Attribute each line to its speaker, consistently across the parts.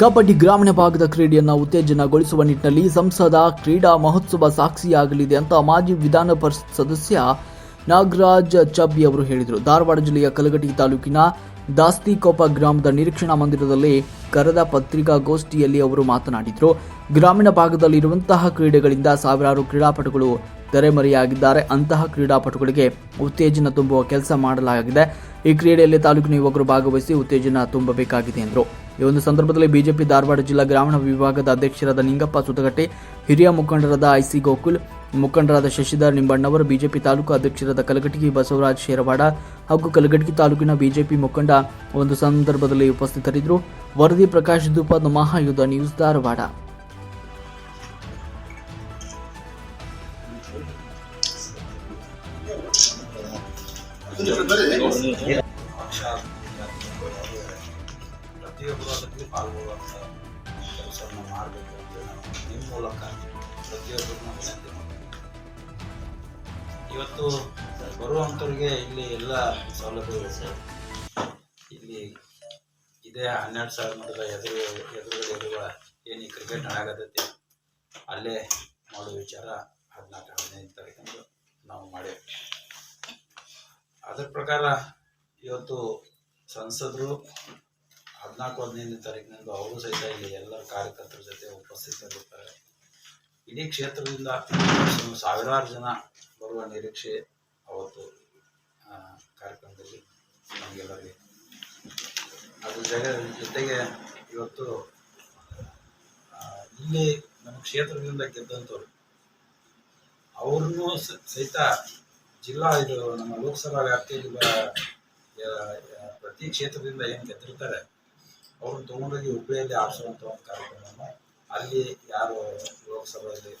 Speaker 1: ಕಬಡ್ಡಿ ಗ್ರಾಮೀಣ ಭಾಗದ ಕ್ರೀಡೆಯನ್ನು ಉತ್ತೇಜನಗೊಳಿಸುವ ನಿಟ್ಟಿನಲ್ಲಿ ಸಂಸದ ಕ್ರೀಡಾ ಮಹೋತ್ಸವ ಸಾಕ್ಷಿಯಾಗಲಿದೆ ಅಂತ ಮಾಜಿ ವಿಧಾನ ಪರಿಷತ್ ಸದಸ್ಯ ನಾಗರಾಜ್ ಚಬ್ಬಿ ಅವರು ಹೇಳಿದರು. ಧಾರವಾಡ ಜಿಲ್ಲೆಯ ಕಲಘಟಿ ತಾಲೂಕಿನ ದಾಸ್ತಿಕೊಪ್ಪ ಗ್ರಾಮದ ನಿರೀಕ್ಷಣಾ ಮಂದಿರದಲ್ಲಿ ಕರೆದ ಪತ್ರಿಕಾಗೋಷ್ಠಿಯಲ್ಲಿ ಅವರು ಮಾತನಾಡಿದರು. ಗ್ರಾಮೀಣ ಭಾಗದಲ್ಲಿರುವಂತಹ ಕ್ರೀಡೆಗಳಿಂದ ಸಾವಿರಾರು ಕ್ರೀಡಾಪಟುಗಳು ತೆರೆಮರೆಯಾಗಿದ್ದಾರೆ. ಅಂತಹ ಕ್ರೀಡಾಪಟುಗಳಿಗೆ ಉತ್ತೇಜನ ತುಂಬುವ ಕೆಲಸ ಮಾಡಲಾಗಿದೆ. ಈ ಕ್ರೀಡೆಯಲ್ಲಿ ತಾಲೂಕಿನ ಯುವಕರು ಭಾಗವಹಿಸಿ ಉತ್ತೇಜನ ತುಂಬಬೇಕಾಗಿದೆ ಎಂದರು. ಈ ಒಂದು ಸಂದರ್ಭದಲ್ಲಿ ಬಿಜೆಪಿ ಧಾರವಾಡ ಜಿಲ್ಲಾ ಗ್ರಾಮೀಣ ವಿಭಾಗದ ಅಧ್ಯಕ್ಷರಾದ ನಿಂಗಪ್ಪ ಸುತಗಟ್ಟೆ ಹಿರಿಯ ಮುಖಂಡರಾದ ಐಸಿ ಗೋಕುಲ್, ಮುಖಂಡರಾದ ಶಶಿಧರ್ ನಿಂಬಣ್ಣವರು, ಬಿಜೆಪಿ ತಾಲೂಕು ಅಧ್ಯಕ್ಷರಾದ ಕಲಗಟಗಿ ಬಸವರಾಜ್ ಶೇರವಾಡ ಹಾಗೂ ಕಲಗಟಗಿ ತಾಲೂಕಿನ ಬಿಜೆಪಿ ಮುಖಂಡ ಒಂದು ಸಂದರ್ಭದಲ್ಲಿ ಉಪಸ್ಥಿತರಿದ್ದರು. ವರದಿ ಪ್ರಕಾಶ್ ದೂಪ ಮಹಾಯುಧ ನ್ಯೂಸ್, ಧಾರವಾಡ.
Speaker 2: ಪ್ರತಿಯೊಬ್ಬರು ಅದಕ್ಕೆ ಪಾಲ್ಗೊಳ್ಳುವಂಥ ಕೆಲಸವನ್ನು ಮಾಡಬೇಕು ಅಂತ ನಾವು ನಿಮ್ಮ ಮೂಲಕ ಪ್ರತಿಯೊಬ್ಬರನ್ನ ವಿನಂತಿ ಮಾಡ್ತೀವಿ ಇವತ್ತು ಬರುವಂಥವ್ರಿಗೆ ಇಲ್ಲಿ ಎಲ್ಲ ಸೌಲಭ್ಯಗಳು ಸರ್. ಇಲ್ಲಿ ಇದೇ ಹನ್ನೆರಡು ಸಾವಿರ ಮೊದಲ ಎದುರು ಎದುರುಗಡೆ ಇರುವ ಏನು ಈ ಕ್ರಿಕೆಟ್ ಆಗತ್ತೆ ಅಲ್ಲೇ ಮಾಡೋ ವಿಚಾರ ಹದಿನಾಲ್ಕು, ಹದಿನೈದು ತಾರೀಕಂದು ನಾವು ಮಾಡೇವೆ ಅದರ ಪ್ರಕಾರ ಇವತ್ತು ಸಂಸದರು ಹದಿನಾಲ್ಕು, ಹದಿನೈದನೇ ತಾರೀಕಿನಂದು ಅವರು ಸಹಿತ ಇಲ್ಲಿ ಎಲ್ಲ ಕಾರ್ಯಕರ್ತರ ಜೊತೆ ಉಪಸ್ಥಿತರಿರ್ತಾರೆ. ಇಡೀ ಕ್ಷೇತ್ರದಿಂದ ಸಾವಿರಾರು ಜನ ಬರುವ ನಿರೀಕ್ಷೆ ಅವತ್ತು ಕಾರ್ಯಕ್ರಮದಲ್ಲಿ ನಮಗೆಲ್ಲರಿಗೆ. ಅದ್ರ ಜಗ, ಜೊತೆಗೆ ಇವತ್ತು ಇಲ್ಲಿ ನಮ್ಮ ಕ್ಷೇತ್ರದಿಂದ ಗೆದ್ದಂಥವ್ರು, ಅವ್ರನ್ನೂ ಸಹಿತ ಜಿಲ್ಲಾ ಇದು ನಮ್ಮ ಲೋಕಸಭಾ ವ್ಯಾಪ್ತಿಯಲ್ಲಿ ಪ್ರತಿ ಕ್ಷೇತ್ರದಿಂದ ಏನು ಗೆದ್ದಿರ್ತಾರೆ ಅವ್ರನ್ನ ತೊಗೊಂಡೋಗಿ ಹುಬ್ಬಳ್ಳಿಯಲ್ಲಿ ಆರಿಸುವಂಥ ಒಂದು ಕಾರ್ಯಕ್ರಮವನ್ನು ಅಲ್ಲಿ ಯಾರು ಲೋಕಸಭೆಯಲ್ಲಿ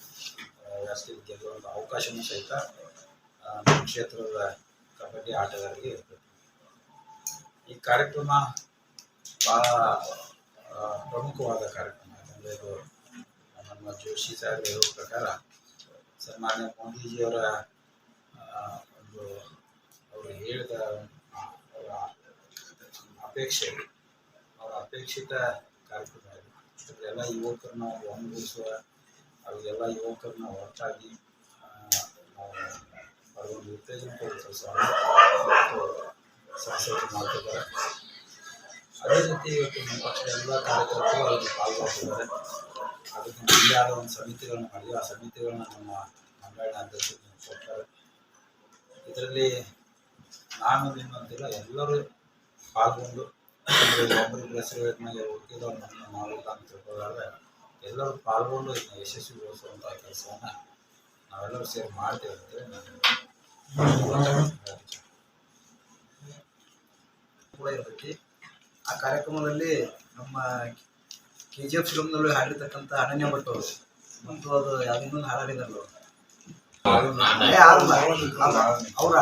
Speaker 2: ಆ, ಗೆಲ್ಲುವಂತ ಅವಕಾಶನೂ ಸಹಿತ ನಮ್ಮ ಕ್ಷೇತ್ರದ ಕಬಡ್ಡಿ ಆಟಗಾರರಿಗೆ ಇರ್ತದೆ ಈ ಕಾರ್ಯಕ್ರಮ ಭಾಳ ಪ್ರಮುಖವಾದ ಕಾರ್ಯಕ್ರಮ. ಯಾಕಂದರೆ ಇದು ನಮ್ಮ ಜೋಶಿ ಸಾಹೇಬ್ ಹೇಳುವ ಪ್ರಕಾರ ಸನ್ಮಾನ್ಯ ಮೋದಿಜಿಯವರ ಒಂದು ಅವರು ಹೇಳಿದ ಅವರ ಅಪೇಕ್ಷೆ ಅವರ ಅಪೇಕ್ಷಿತ ಕಾರ್ಯಕ್ರಮ ಇದೆ. ಎಲ್ಲ ಯುವಕರನ್ನ ಒಂದುಗೂಡಿಸುವ ಅವರಿಗೆಲ್ಲ ಯುವಕರನ್ನ ಒಟ್ಟಾಗಿ ಅವರೊಂದು ಉತ್ತೇಜನ ಕೆಲಸವನ್ನು ಮಾಡ್ತಿದ್ದಾರೆ. ಅದೇ ರೀತಿ ಇವತ್ತು ನಮ್ಮ ಪಕ್ಷದ ಎಲ್ಲ ಕಾರ್ಯಕರ್ತರು ಅವರಿಗೆ ಪಾಲ್ಗೊಳ್ತಿದ್ದಾರೆ. ಅದಕ್ಕೆ ನಮ್ಮದೇ ಒಂದು ಸಮಿತಿಗಳನ್ನ ಮಾಡಿದ್ವಿ ಆ ಸಮಿತಿಗಳನ್ನ ನಮ್ಮ ಮಂಡಳಿನ ಅಧ್ಯಕ್ಷರು ಕೊಡ್ತಾರೆ. ಇದರಲ್ಲಿ ನಾನು ನಿಮ್ಮಂತಿಲ್ಲ, ಎಲ್ಲರೂ ಪಾಲ್ಗೊಂಡು ಒಬ್ಬರಿಗೆ ಮೇಲೆ ಅಂತ ಎಲ್ಲರೂ ಪಾಲ್ಗೊಂಡು ಇದನ್ನ ಯಶಸ್ವಿಗೊಳಿಸುವಂಥ ಕೆಲಸವನ್ನು ನಾವೆಲ್ಲರೂ ಸೇರಿ ಮಾಡ್ತೇವೆ ಅಂತೇಳಿ ನಾನು
Speaker 3: ಕೂಡ ಇರ್ತೈತಿ ಆ ಕಾರ್ಯಕ್ರಮದಲ್ಲಿ ನಮ್ಮ ಕೆ ಜಿ ಎಫ್ ಫಿಲಮ್ನಲ್ಲೂ ಹಾಡಿರ್ತಕ್ಕಂಥ ಅನನ್ಯ ಭಟ್ ಅವರು. ಮತ್ತು ಅದು ಇನ್ನೊಂದು ಹಾಡಾಡಿದಾರಲ್ಲ ಅವರು.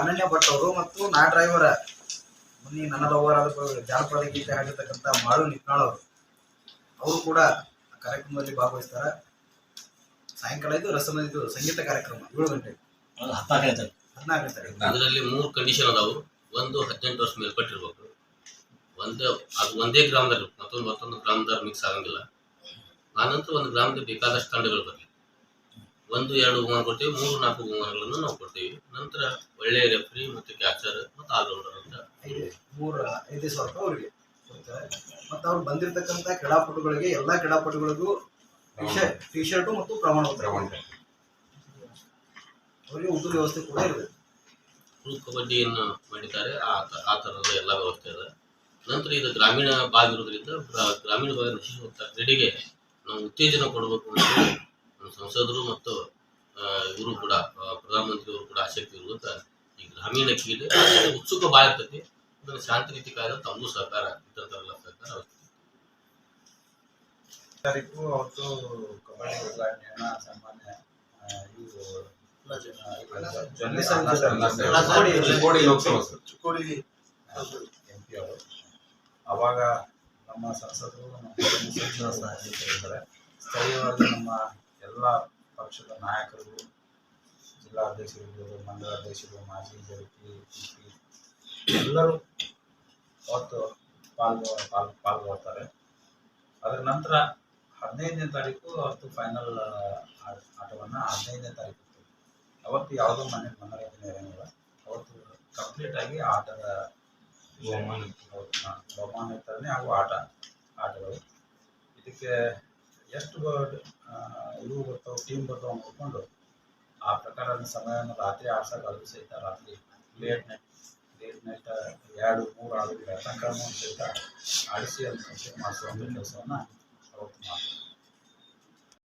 Speaker 3: ಅನನ್ಯ ಭಟ್ ಅವರು ಮತ್ತು ನಾ ಡ್ರೈವರ ಮೊನ್ನೆ ನನ್ನ ಲವರ್ ಜಾನಪದ ಗೀತೆ ಹಾಡಿರ್ತಕ್ಕಂಥ ಮಾಳು ನಿಪ್ನಾಳ್ ಅವರು. ಕೂಡ ಆ ಕಾರ್ಯಕ್ರಮದಲ್ಲಿ ಭಾಗವಹಿಸ್ತಾರ. ಸಾಯಂಕಾಲ ಇದು ರಸಮ ಇದು ಸಂಗೀತ ಕಾರ್ಯಕ್ರಮ ಏಳು ಗಂಟೆ.
Speaker 4: ಅದರಲ್ಲಿ ಮೂರು ಕಂಡೀಷನ್ ಅದಾವು. ಒಂದು ಹದಿನೆಂಟು ವರ್ಷ ಮೇಲ್ಪಟ್ಟಿರ್ಬೇಕು. ಒಂದೇ ಅದು ಒಂದೇ ಗ್ರಾಮದಲ್ಲಿ ಮತ್ತೊಂದು ಮತ್ತೊಂದು ಗ್ರಾಮದಲ್ಲಿ ಮಿಕ್ಸ್ ಆಗಂಗಿಲ್ಲ. ಆನಂತರ ಒಂದು ಗ್ರಾಮದಲ್ಲಿ ಬೇಕಾದಷ್ಟು ತಂಡಗಳು ಬರಲಿ. ಒಂದು ಎರಡು ಬಹುಮಾನ ಕೊಡ್ತೀವಿ ಮೂರು ನಾಲ್ಕು ಬಹುಮಾನಗಳನ್ನು ನಾವು ಕೊಡ್ತೀವಿ. ನಂತರ ಒಳ್ಳೆಯ ರೆಫ್ರಿ ಮತ್ತು ಕ್ಯಾಚರ್ ಮತ್ತು ಆಲ್ರೌಂಡರ್ ಅಂತ
Speaker 3: ಮೂರು ಐದು ಸಾವಿರ ರೂಪಾಯಿ ಅವರಿಗೆ. ಮತ್ತು ಅವ್ರು ಬಂದಿರತಕ್ಕಂಥ ಕ್ರೀಡಾಪಟುಗಳಿಗೆ ಎಲ್ಲ ಕ್ರೀಡಾಪಟುಗಳಿಗೂ ಟಿ ಶರ್ಟು ಮತ್ತು ಪ್ರಮಾಣ ಪತ್ರ ಅವರಿಗೆ ಊಟದ ವ್ಯವಸ್ಥೆ ಕೂಡ ಇರುತ್ತೆ
Speaker 4: ಕಬಡ್ಡಿಯನ್ನು ಮಾಡಿದ್ದಾರೆ. ಆ ಥರದ ಎಲ್ಲ ವ್ಯವಸ್ಥೆ ಇದೆ. ನಂತರ ಇದು ಗ್ರಾಮೀಣ ಭಾಗ ಇರೋದ್ರಿಂದ ಗ್ರಾಮೀಣ ಭಾಗ ನಶಿಸುವಂಥ ಕ್ರೀಡೆಗೆ ನಾವು ಉತ್ತೇಜನ ಕೊಡಬೇಕು ಅಂತ ಸಂಸದರು ಮತ್ತು ಇವರು ಕೂಡ ಪ್ರಧಾನ ಪ್ರಧಾನಮಂತ್ರಿ ಅವರು ಕೂಡ ಆಸಕ್ತಿ ಇರುವಂತ ಈ ಗ್ರಾಮೀಣ ಕ್ರೀಡೆ ಉತ್ಸುಕ ಭಾಳ ಇರ್ತೈತಿ ಅದನ್ನು ಶಾಂತಿ ರೀತಿ ಕಾಯ್ದ ತಮ್ಮದು ಸಹಕಾರ ಸಹಕಾರ
Speaker 2: ಅವತ್ತು ಕಬಡ್ಡಿ ಉದ್ಘಾಟನೆಯನ್ನ ಸಾಮಾನ್ಯ
Speaker 5: ಚಿಕ್ಕೋಡಿ ಲೋಕಸಭಾ.
Speaker 2: ಎಂ ಪಿ ಅವರು. ಅವಾಗ ನಮ್ಮ ಸಂಸದರು ನಮ್ಮ ಸಚಿವ ಸ್ಥಳೀಯವಾಗಿ ನಮ್ಮ ಎಲ್ಲ ಪಕ್ಷದ ನಾಯಕರು ಜಿಲ್ಲಾ ಅಧ್ಯಕ್ಷರಿರ್ಬೋದು ಮಂಡಲ ಅಧ್ಯಕ್ಷರು ಮಾಜಿ ಜರತಿ ಎಲ್ಲರೂ ಅವತ್ತು ಪಾಲ್ಗೊ ಪಾಲ್ ಪಾಲ್ಗೊಳ್ತಾರೆ. ಅದರ ನಂತರ ಹದಿನೈದನೇ ತಾರೀಕು ಅವತ್ತು ಫೈನಲ್ ಆಟವನ್ನು ಹದಿನೈದನೇ ತಾರೀಕು. ಅವತ್ತು ಯಾವುದೋ ಮನೆ ಮನರಂಜನೆ ಇರಂಗಿಲ್ಲ. ಅವತ್ತು ಕಂಪ್ಲೀಟ್ ಆಗಿ ಆಟದ ಬಹುಮಾನ ಬಹುಮಾನ ಹಾಗೂ ಆಟ ಆಟಗಳು. ಇದಕ್ಕೆ ಎಷ್ಟು ಇವು ಬರ್ತಾವೆ ಟೀಮ್ ಬರ್ತಾವೆ ನೋಡ್ಕೊಂಡು ಆ ಪ್ರಕಾರ ಸಮಯವನ್ನು ರಾತ್ರಿ ಆಡ್ಸೋಕೆ ಅದು ಸಹಿತ ರಾತ್ರಿ ಲೇಟ್ ನೈಟ್ ಲೇಟ್ ನೈಟ್ ಎರಡು, ಮೂರು ಆಡುಗಳ ತನಕ ಸಹಿತ ಆಡಿಸಿ ಅದನ್ನು ಕಂಪ್ಲೀಟ್ ಮಾಡಿಸುವಂಥ ಕೆಲಸವನ್ನು ಅವತ್ತು ಮಾಡ್ತೀವಿ.